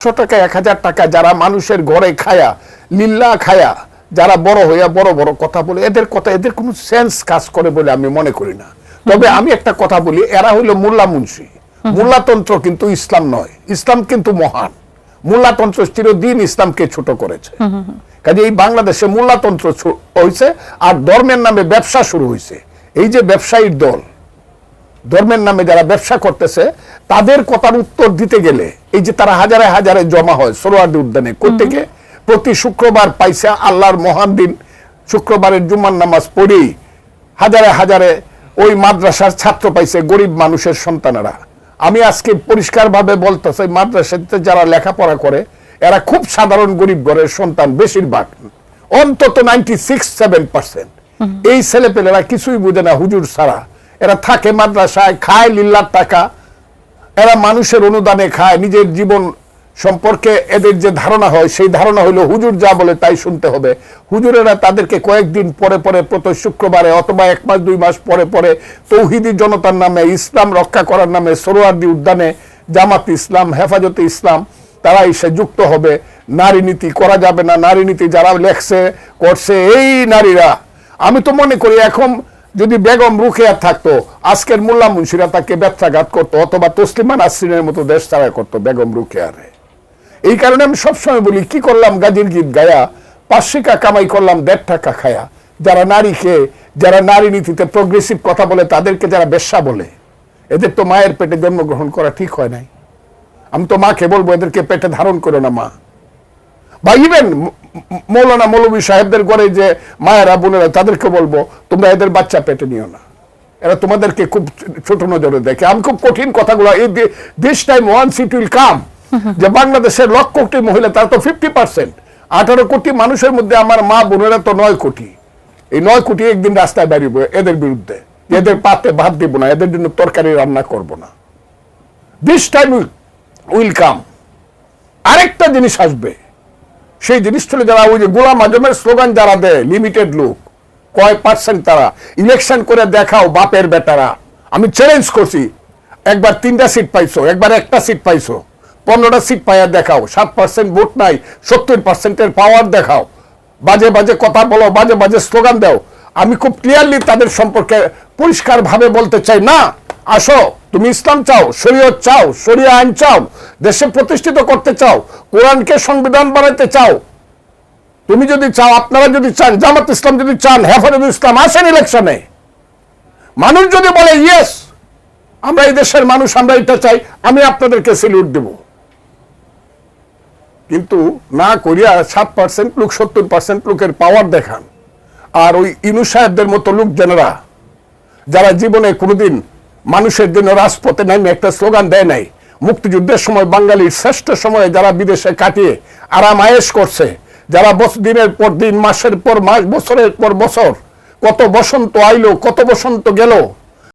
একশো টাকা এক হাজার টাকা যারা মানুষের ঘরে খায়া লিল্লা খায়া, যারা বড় হইয়া বড় বড় কথা বলে, এদের কথা, এদের কোনো সেন্স কাজ করে বলে আমি মনে করি না। তবে আমি একটা কথা বলি, এরা হইল মোল্লা মুন্সি। মোল্লাতন্ত্র কিন্তু ইসলাম নয়, ইসলাম কিন্তু মহান। মোল্লাতন্ত্র চিরদিন ইসলামকে ছোট করেছে। কাজে এই বাংলাদেশে মোল্লাতন্ত্র হয়েছে আর ধর্মের নামে ব্যবসা শুরু হয়েছে এই যে ব্যবসায়ীর দল ধর্মের নামে যারা ব্যবসা করতেছে তাদের কথার উত্তর দিতে গেলে এই যে তারা হাজারে হাজারে জমা হয় সোরোয়ার্দি উদ্যানে থেকে প্রতি শুক্রবার পাইছে আল্লাহর মহান দিন। শুক্রবারের জুম্মার নামাজ পড়েই হাজারে হাজারে ওই মাদ্রাসার ছাত্র পাইছে গরিব মানুষের সন্তানেরা। আমি আজকে পরিষ্কারভাবে বলতেছি মাদ্রাসাতে যারা লেখাপড়া করে এরা খুব সাধারণ গরিব ঘরের সন্তান বেশিরভাগ। অন্তত নাইনটি সিক্স সেভেন পার্সেন্ট এই ছেলেপেলেরা কিছুই বুঝে না হুজুর ছাড়া। এরা থাকে মাদ্রাসায়, খায় লিল্লার টাকা। এরা মানুষের অনুদানে খায়, নিজের জীবন সম্পর্কে এদের যে ধারণা হয়, সেই ধারণা হলো হুজুর যা বলে তাই শুনতে হবে। হুজুরেরা তাদেরকে কয়েকদিন পরে পরে প্রতি শুক্রবারে অথবা এক মাস, দুই মাস পরে পরে তৌহিদি জনতার নামে, ইসলাম রক্ষা করার নামে সরোয়ার্দি উদ্যানে জামাত ইসলাম, হেফাজতে ইসলাম, তারা এসে যুক্ত হবে। নারী নীতি করা যাবে না। নারী নীতি যারা লেখছে, করছে, এই নারীরা। আমি তো মনে করি এখন যদি বেগম রুখিয়া থাকতো, আজকের মোল্লা মুন্সিরা তাকে ব্যবসাঘাত করতো, অথবা তসলিমা নাসরিনের মতো দেশ ছাড়া করতো বেগম রুখিয়ারে। এই কারণে আমি সবসময় বলি, কি করলাম গাজির গীত গায়া? পাঁচশিকা কামাই করলাম, দেড় টাকা খায়া। যারা নারীকে যারা নারী নীতিতে প্রগ্রেসিভ কথা বলে, তাদেরকে যারা বেশ্যা বলে, এদের তো মায়ের পেটে জন্মগ্রহণ করা ঠিক হয় নাই। আমি তো মাকে বলব, এদেরকে পেটে ধারণ করো না মা। বা ইভেন মৌলানা মৌলবী সাহেবদের ঘরে যে মায়েরা, বোনেরা, তাদেরকে বলব, তোমরা এদের বাচ্চা পেটে নিও না। এরা তোমাদেরকে খুব ছোট নজরে দেখে। আমি খুব কঠিন কথাগুলো, এই this time one seat will come যে বাংলাদেশের লক্ষ কোটি মহিলা, তারা তো ফিফটি পার্সেন্ট আঠারো কোটি মানুষের মধ্যে আমার মা, বোনেরা তো নয় কোটি। এই নয় কোটি একদিন রাস্তায় বেরিয়ে এদের বিরুদ্ধে। এদের পাতে ভাত দিব না, এদের জন্য তরকারি রান্না করব না। দিস টাইম উইল কাম আরেকটা জিনিস আসবে। সেই জিনিসটা হলো যারা ওই যে গোলাম আজমের স্লোগান যারা দেয় লিমিটেড লোক, কয় পার্সেন্ট তারা? ইলেকশন করে দেখাও বাপের বেটারা। আমি চ্যালেঞ্জ করছি, একবার তিনটা সিট পাইছো, একবার একটা সিট পাইছো, পনেরোটা সিট পাইয়া দেখাও, সাত পার্সেন্ট ভোট নাই, সত্তর পার্সেন্টের পাওয়ার দেখাও। বাজে বাজে কথা বলো, বাজে বাজে স্লোগান দাও। আমি খুব ক্লিয়ারলি তাদের সম্পর্কে পরিষ্কারভাবে বলতে চাই, না, আসো। তুমি ইসলাম চাও, শরীয়ত চাও, শরিয়া আইন চাও, দেশে প্রতিষ্ঠিত করতে চাও, কোরআনকে সংবিধান বানাইতে চাও, তুমি যদি চাও, আপনারা যদি চান, জামাত ইসলাম যদি চান হেফাজুল ইসলাম আসেন ইলেকশনে। মানুষ যদি বলে ইয়েস আমরা এই দেশের মানুষ, আমরা এটা চাই, আমি আপনাদেরকে সেলিউট দেব। কিন্তু না করিয়া সাত পার্সেন্ট লোক, সত্তর পার্সেন্ট লোকের পাওয়ার দেখান। আর ওই ইনু সাহেবদের মতো লোক জেনারা যারা জীবনে কোনোদিন মানুষের জন্য রাজপথে নামে একটা স্লোগান দেয় নাই। মুক্তিযুদ্ধের সময় বাঙালির শ্রেষ্ঠ সময়ে যারা বিদেশে কাটিয়ে আরাম আয়েস করছে, যারা দিনের পর দিন, মাসের পর মাস, বছরের পর বছর, কত বসন্ত আইলো, কত বসন্ত গেল